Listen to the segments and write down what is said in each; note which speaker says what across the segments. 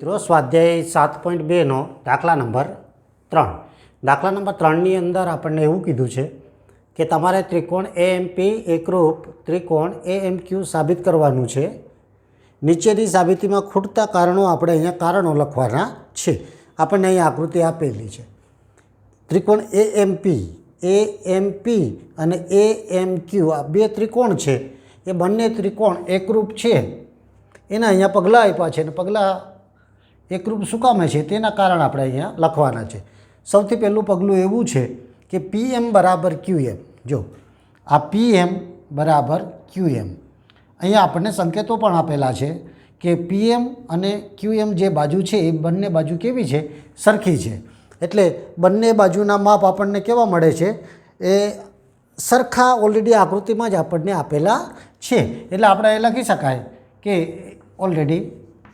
Speaker 1: મિત્રો, સ્વાધ્યાય સાત પોઈન્ટ બેનો દાખલા નંબર ત્રણ. દાખલા નંબર ત્રણની અંદર આપણને એવું કીધું છે કે તમારે ત્રિકોણ એ એમ પી એકરૂપ ત્રિકોણ એ એમ ક્યુ સાબિત કરવાનું છે. નીચેની સાબિતીમાં ખૂટતા કારણો આપણે અહીંયા કારણો લખવાના છે. આપણને અહીં આકૃતિ આપેલી છે. ત્રિકોણ એ એમ પી એ એમ પી અને એ એમ ક્યુ આ બે ત્રિકોણ છે. એ બંને ત્રિકોણ એકરૂપ છે. એના અહીંયા પગલાં આપ્યા છે અને પગલાં એકરૂપ કામે છે તેના કારણ આપણે અહીંયા લખવાના છે. સૌથી પહેલું પગલું એવું છે કે પી એમ બરાબર ક્યુ એમ જો, આ પી એમ બરાબર ક્યુ એમ અહીંયા આપણને સંકેતો પણ આપેલા છે કે પીએમ અને ક્યુએમ જે બાજુ છે એ બંને બાજુ કેવી છે? સરખી છે. એટલે બંને બાજુના માપ આપણને કેવા મળે છે? એ સરખા ઓલરેડી આકૃતિમાં જ આપણને આપેલા છે. એટલે આપણે એ લખી શકાય કે ઓલરેડી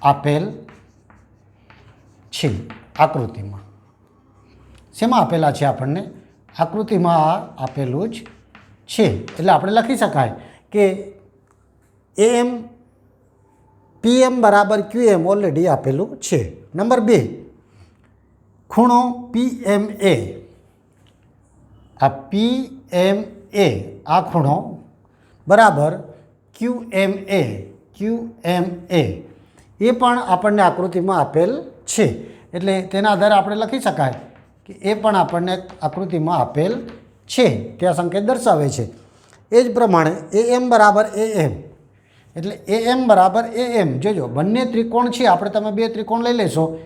Speaker 1: આપેલ છે આકૃતિમાં. શેમાં આપેલા છે આપણને? આકૃતિમાં આ આપેલું જ છે. એટલે આપણે લખી શકાય કે એમ, પીએમ બરાબર ક્યુએમ ઓલરેડી આપેલું છે. નંબર બે, ખૂણો પી એમ એ આ પી એમ એ આ ખૂણો બરાબર ક્યુ એમ એ ક્યુ એમ એ એ પણ આપણને આકૃતિમાં આપેલ છે. એટલે તેના આધારે આપણે લખી શકાય કે એ પણ આપણને આકૃતિમાં આપેલ છે. ત્યાં સંકેત દર્શાવે છે. એ જ પ્રમાણે એ એમ બરાબર એ એમ. એટલે એ એમ બરાબર એ એમ. જોજો, બંને ત્રિકોણ છે. આપણે તમે બે ત્રિકોણ લઈ લેશો.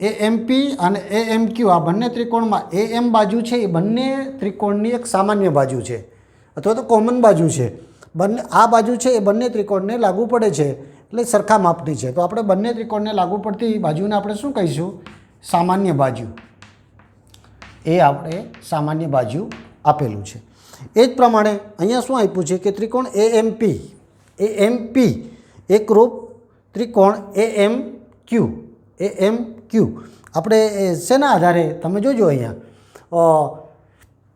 Speaker 1: એ એમપી અને એ એમ ક્યુ. આ બંને ત્રિકોણમાં એ એમ બાજુ છે. એ બંને ત્રિકોણની એક સામાન્ય બાજુ છે. અથવા તો કોમન બાજુ છે. બંને આ બાજુ છે. એ બંને ત્રિકોણને લાગુ પડે છે. એટલે સરખા માપની છે. તો આપણે બંને ત્રિકોણને લાગુ પડતી બાજુને આપણે શું કહીશું? સામાન્ય બાજુ. એ આપણે સામાન્ય બાજુ આપેલું છે. એ જ પ્રમાણે અહીંયા શું આપ્યું છે કે ત્રિકોણ એ એમ પી એ એમ પી એકરૂપ ત્રિકોણ એ એમ ક્યુ એ એમ ક્યુ આપણે શેના આધારે? તમે જોજો અહીંયા.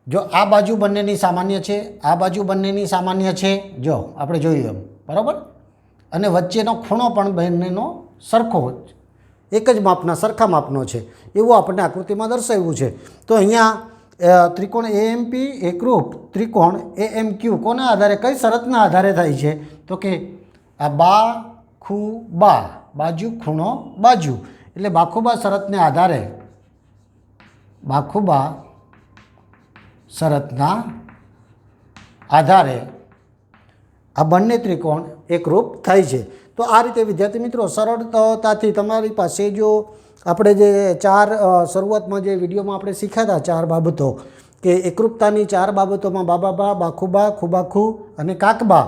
Speaker 1: જો આ બાજુ બંનેની સામાન્ય છે, આ બાજુ બંનેની સામાન્ય છે. જો, આપણે જોયું એમ. બરાબર? અને વચ્ચેનો ખૂણો પણ બંનેનો સરખો એક જ માપના સરખા માપનો છે. એવું આપણને આકૃતિમાં દર્શાવ્યું છે. તો અહીંયા ત્રિકોણ એ એમ પી એકરૂપ ત્રિકોણ એ એમ ક્યુ કોના આધારે, કઈ શરતના આધારે થાય છે? તો કે આ બા, ખુ, બા, બાજુ, ખૂણો, બાજુ. એટલે બાખુબા શરતને આધારે, બાખુબા શરતના આધારે આ બંને ત્રિકોણ એકરૂપ થાય છે. તો આ રીતે વિદ્યાર્થી મિત્રો સરળતાથી તમારી પાસે જો આપણે જે ચાર શરૂઆતમાં જે વિડીયોમાં આપણે શીખ્યા હતા ચાર બાબતો કે એકરૂપતાની ચાર બાબતોમાં બાબાબા બાખુબા ખુબાખુ અને કાકબા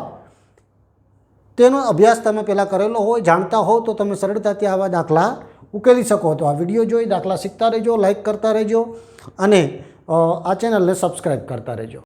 Speaker 1: તેનો અભ્યાસ તમે પહેલાં કરેલો હોય, જાણતા હો, તો તમે સરળતાથી આવા દાખલા ઉકેલી શકો. તો આ વીડિયો જોઈ, દાખલા શીખતા રહેજો લાઇક કરતા રહેજો અને આ ચેનલને સબસ્ક્રાઈબ કરતા રહેજો.